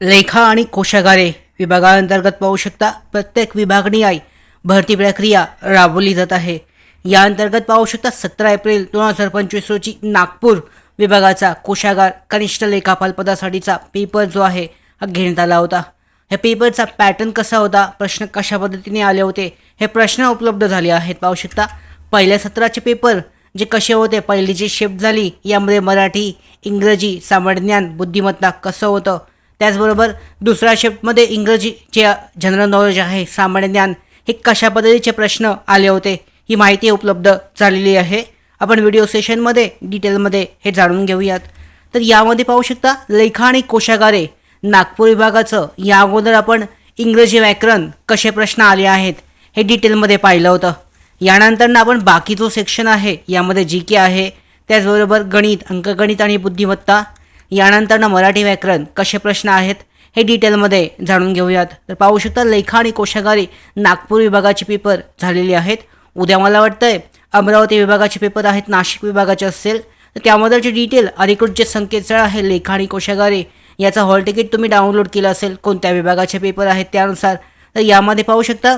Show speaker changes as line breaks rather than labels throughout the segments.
लेखा आणि कोशागारे विभागाअंतर्गत पाहू शकता. प्रत्येक विभागणी आई भरती प्रक्रिया राबवली जात आहे. या अंतर्गत पाहू शकता सतरा एप्रिल दोन हजार पंचवीस रोजी नागपूर विभागाचा कोशागार कनिष्ठ लेखापाल पदासाठीचा पेपर जो आहे हा घेण्यात आला होता. ह्या पेपरचा पॅटर्न कसा होता? प्रश्न कशा पद्धतीने आले होते? हे प्रश्न उपलब्ध झाले आहेत. पाहू शकता पहिल्या सत्राचे पेपर जे कसे होते पहिली जी शिफ्ट झाली यामध्ये मराठी इंग्रजी सामान्य ज्ञान बुद्धिमत्ता कसं होतं त्याचबरोबर दुसऱ्या शिफ्टमध्ये इंग्रजी जे जनरल नॉलेज आहे सामान्य ज्ञान. हे कशा पद्धतीचे प्रश्न आले होते ही माहिती उपलब्ध झालेली आहे. आपण व्हिडिओ सेशनमध्ये डिटेलमध्ये हे जाणून घेऊयात. तर यामध्ये पाहू शकता लेखा आणि कोशागारे नागपूर विभागाचं. या अगोदर आपण इंग्रजी व्याकरण कसे प्रश्न आले आहेत हे डिटेलमध्ये पाहिलं होतं. यानंतर आपण बाकी जो सेक्शन आहे यामध्ये जी के आहे. त्याचबरोबर गणित अंकगणित आणि बुद्धिमत्ता. यानंतरनं मराठी व्याकरण कसे प्रश्न आहेत हे डिटेलमध्ये जाणून घेऊयात. तर पाहू शकता लेखा आणि कोशागारी नागपूर विभागाचे पेपर झालेले आहेत. उद्या मला वाटतंय अमरावती विभागाचे पेपर आहेत नाशिक विभागाचे असेल. तर त्यामधलचे डिटेल अधिकृत जे संकेतस्थळ आहे लेखा आणि कोशागारी याचा हॉल तिकीट तुम्ही डाउनलोड केलं असेल कोणत्या विभागाचे पेपर आहेत त्यानुसार. तर यामध्ये पाहू शकता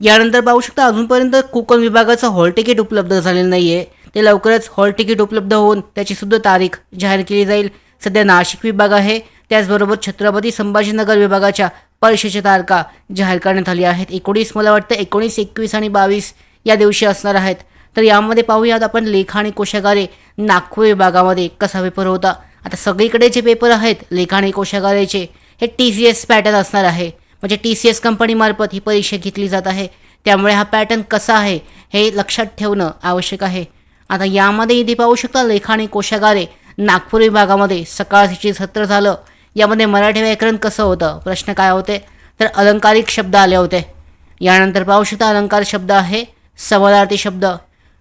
यानंतर पाहू शकता अजूनपर्यंत कोकण विभागाचं हॉल तिकीट उपलब्ध झालेलं नाही आहे ते लवकरच हॉल तिकीट उपलब्ध होऊन त्याचीसुद्धा तारीख जाहीर केली जाईल. सध्या नाशिक विभाग आहे. त्याचबरोबर छत्रपती संभाजीनगर विभागाच्या परीक्षेच्या तारखा जाहीर करण्यात आली आहेत. एकोणीस मला वाटतं एकोणीस एकवीस आणि बावीस या दिवशी असणार आहेत. तर यामध्ये पाहूयात आपण लेखा आणि कोशागारे नागपूर विभागामध्ये कसा पेपर होता. आता सगळीकडे जे पेपर आहेत लेखा आणि कोशागारेचे हे टी सी एस पॅटर्न असणार आहे. म्हणजे टी सी एस कंपनीमार्फत ही परीक्षा घेतली जात आहे. त्यामुळे हा पॅटर्न कसा आहे हे लक्षात ठेवणं आवश्यक आहे. आता यामध्ये इथे पाहू शकता लेखा आणि कोशागारे नागपूर विभागामध्ये सकाळचे सत्र झालं. यामध्ये मराठी व्याकरण कसं होतं? प्रश्न काय होते? तर अलंकारिक शब्द आले होते. यानंतर पाहू शकता अलंकार शब्द आहे समानार्थी शब्द.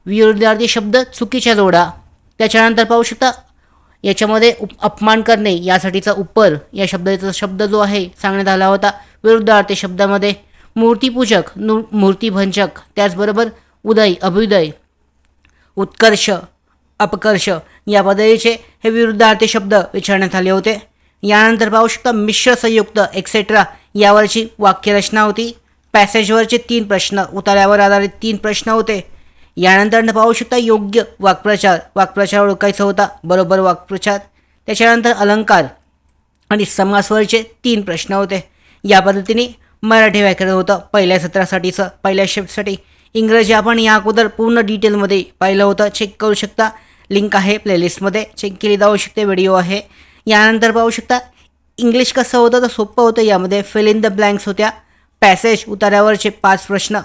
विरुद्धार्थी शब्द चुकीच्या जोडा. त्याच्यानंतर पाहू शकता याच्यामध्ये उप अपमान करणे यासाठीचा उपर. या शब्दाचा शब्द जो आहे सांगण्यात आला होता विरुद्धार्थी शब्दामध्ये. मूर्तीपूजक नू मूर्तीभंजक त्याचबरोबर उदय अभ्युदय. उत्कर्ष. अपकर्ष. या पद्धतीचे हे विरुद्धार्थी शब्द विचारण्यात आले होते. यानंतर पाहू शकता मिश्र संयुक्त एक्सेट्रा यावरची वाक्यरचना होती. पॅसेजवरचे तीन प्रश्न उतार्यावर आधारित तीन प्रश्न होते. यानंतर पाहू शकता योग्य वाक्प्रचार. वाक्प्रचार ओळखायचा होता बरोबर वाक्प्रचार. त्याच्यानंतर अलंकार आणि समासवरचे तीन प्रश्न होते. या पद्धतीने मराठी व्याकरण होतं. पहिल्या सत्रासाठीचं पहिल्या शिफ्टसाठी इंग्रजी आपण या अगोदर पूर्ण डिटेलमध्ये पाहिलं होतं. चेक करू शकता. लिंक आहे प्लेलिस्टमध्ये. चेक केली जाऊ शकते व्हिडिओ आहे. यानंतर पाहू शकता इंग्लिश कसं होतं तर सोपं होतं. यामध्ये फिल इन द ब्लँक्स होत्या. पॅसेज उताऱ्यावरचे पाच प्रश्न.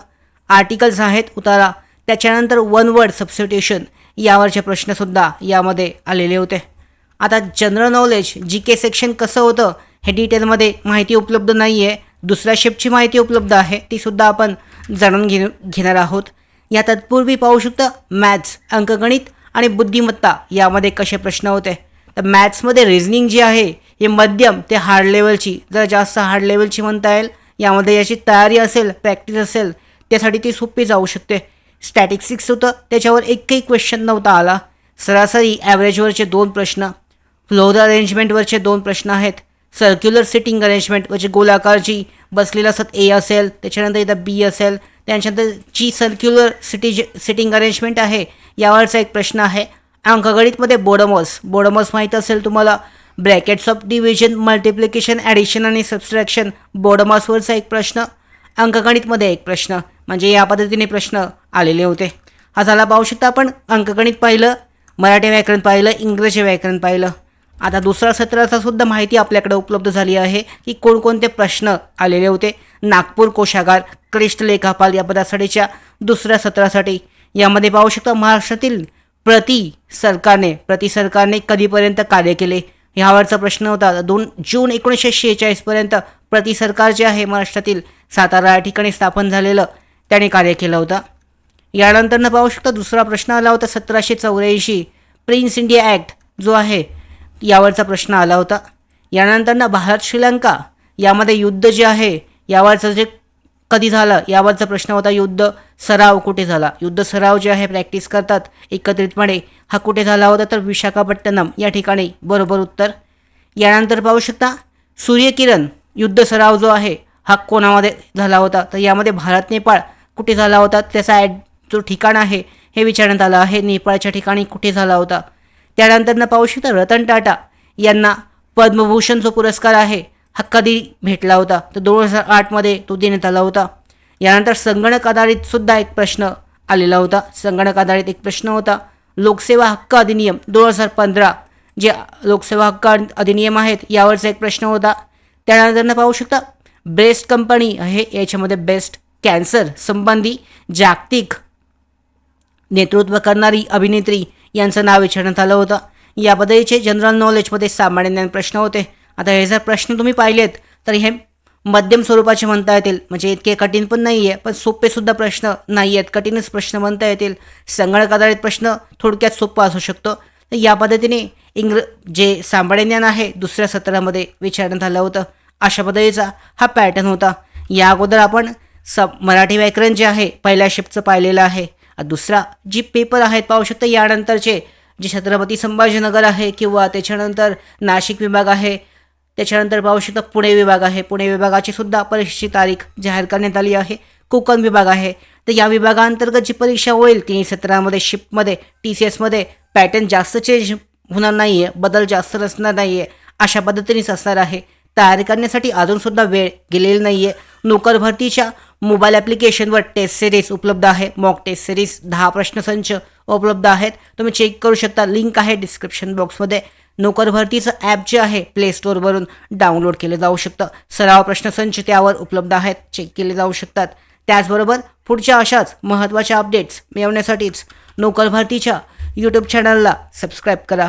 आर्टिकल्स आहेत उतारा. त्याच्यानंतर वन वर्ड सबस्टिट्युशन यावरचे प्रश्नसुद्धा यामध्ये आलेले होते. आता general knowledge G K section कसं होतं हे डिटेलमध्ये माहिती उपलब्ध नाही आहे दुसऱ्या शिफ्टची माहिती उपलब्ध आहे तीसुद्धा आपण जाणून घे घेणार आहोत. या तत्पूर्वी पाहू शकता मॅथ्स अंकगणित आणि बुद्धिमत्ता यामध्ये कसे प्रश्न होते? तर मॅथ्समध्ये रिझनिंग जी आहे हे मध्यम ते हार्ड लेवलची जर जास्त हार्ड लेवलची म्हणता येईल. यामध्ये याची तयारी असेल प्रॅक्टिस असेल त्यासाठी ती सोपी जाऊ शकते. स्टॅटिस्टिक्स होतं त्याच्यावर एकही क्वेश्चन नव्हता आला. सरासरी ॲव्हरेजवरचे दोन प्रश्न फ्लोर अरेंजमेंटवरचे दोन प्रश्न आहेत. सर्क्युलर सिटिंग अरेंजमेंट म्हणजे गोलाकारची बसलेलं सत ए असेल त्याच्यानंतर इथं बी असेल त्याच्यानंतर जी सर्क्युलर सिटी सिटिंग अरेंजमेंट आहे यावरचा एक प्रश्न आहे. अंकगणितमध्ये बोडमस. बोडमस माहीत असेल तुम्हाला. Brackets of division multiplication addition आणि सबस्ट्रॅक्शन बोडमॉसवरचा एक प्रश्न. अंकगणितमध्ये एक प्रश्न. म्हणजे या पद्धतीने प्रश्न आलेले होते. हा झाला पाहू शकता आपण. अंकगणित पाहिलं मराठी व्याकरण पाहिलं इंग्रजी व्याकरण पाहिलं. आता दुसऱ्या सत्राचा सुद्धा माहिती आपल्याकडे उपलब्ध झाली आहे की कोणकोणते प्रश्न आलेले होते. नागपूर कोशागार क्लिष्ट लेखापाल या पदासाठीच्या दुसऱ्या सत्रासाठी यामध्ये पाहू शकता महाराष्ट्रातील प्रति सरकारने प्रति सरकारने कधीपर्यंत कार्य केले? ह्यावरचा प्रश्न होता दोन जून एकोणीसशे शेहेचाळीसपर्यंत प्रति सरकार जे आहे महाराष्ट्रातील सातारा या ठिकाणी स्थापन झालेलं त्याने कार्य केलं होतं. यानंतरनं पाहू शकता दुसरा प्रश्न आला होता सतराशे चौऱ्याऐंशी प्रिन्स इंडिया ॲक्ट जो आहे यावरचा प्रश्न आला होता. यानंतरनं भारत श्रीलंका यामध्ये युद्ध जे आहे यावरचं जे कधी झालं यावरचा प्रश्न होता युद्ध. सराव कुठे झाला? युद्ध सराव जे आहे प्रॅक्टिस करतात. एकत्रितपणे हा कुठे झाला होता? तर विशाखापट्टणम. या ठिकाणी बरोबर उत्तर. यानंतर पाहू शकता सूर्यकिरण युद्ध सराव जो आहे हा कोणामध्ये झाला होता? तर यामध्ये भारत नेपाळ कुठे झाला होता? त्याचा ॲड जो ठिकाण आहे हे विचारण्यात आलं आहे. नेपाळच्या ठिकाणी कुठे झाला होता? त्यानंतरनं पाहू शकता रतन टाटा यांना पद्मभूषण जो पुरस्कार आहे हा कधी भेटला होता? तर दोन हजार आठमध्ये तो देण्यात आला होता. यानंतर संगणक आधारित सुद्धा एक प्रश्न आलेला होता. संगणक आधारित एक प्रश्न होता. लोकसेवा हक्क अधिनियम दोन हजार पंधरा जे लोकसेवा हक्क अधिनियम आहेत यावरचा एक प्रश्न होता. त्यानंतर पाहू शकता बेस्ट कंपनी हे याच्यामध्ये बेस्ट कॅन्सर संबंधी जागतिक नेतृत्व करणारी अभिनेत्री यांचं नाव विचारण्यात आलं होतं. या पद्धतीचे जनरल नॉलेजमध्ये सामान्य ज्ञान प्रश्न होते. आता हे जर प्रश्न तुम्ही पाहिलेत तर हे मध्यम स्वरूपाचे म्हणता येतील. म्हणजे इतके कठीण पण नाही आहे पण सोपेसुद्धा प्रश्न नाही आहेत कठीणच प्रश्न म्हणता येतील. संगणक आधारित प्रश्न थोडक्यात सोपा असू शकतो. तर या पद्धतीने इंग्र जे सामान्य ज्ञान आहे दुसऱ्या सत्रामध्ये विचारण्यात आलं होतं. अशा पद्धतीचा हा पॅटर्न होता. या अगोदर आपण स मराठी व्याकरण जे आहे पहिल्या शिफ्टचं पाहिलेलं आहे. दुसरा जी पेपर आहेत पाहू शकता यानंतरचे जे छत्रपती संभाजीनगर आहे किंवा त्याच्यानंतर नाशिक विभाग आहे त्याच्यानंतर पाहू शकता पुणे विभाग आहे. पुणे विभागाची सुद्धा परीक्षेची तारीख जाहीर करण्यात आली आहे. कोकण विभाग आहे. तर या विभागांतर्गत जी परीक्षा होईल तिन्ही सत्रामध्ये शिफ्टमध्ये टी सी एसमध्ये पॅटर्न जास्त चेंज होणार नाही आहे बदल जास्त नसणार नाही आहे अशा पद्धतीनेच असणार आहे. तयारी करण्यासाठी अजूनसुद्धा वेळ गेलेला नाही आहे नोकर भरतीच्या मोबाईल ॲप्लिकेशनवर टेस्ट सिरीज उपलब्ध आहे. मॉक टेस्ट सिरीज दहा प्रश्नसंच उपलब्ध आहेत. तुम्ही चेक करू शकता. लिंक आहे डिस्क्रिप्शन बॉक्समध्ये नोकर भरतीचं ॲप जे आहे प्ले स्टोअरवरून डाउनलोड केलं जाऊ शकतं. सराव प्रश्नसंच त्यावर उपलब्ध आहेत चेक केले जाऊ शकतात. त्याचबरोबर पुढच्या अशाच महत्त्वाच्या अपडेट्स मिळवण्यासाठीच नोकर भरतीच्या यूट्यूब चॅनलला सबस्क्राईब करा.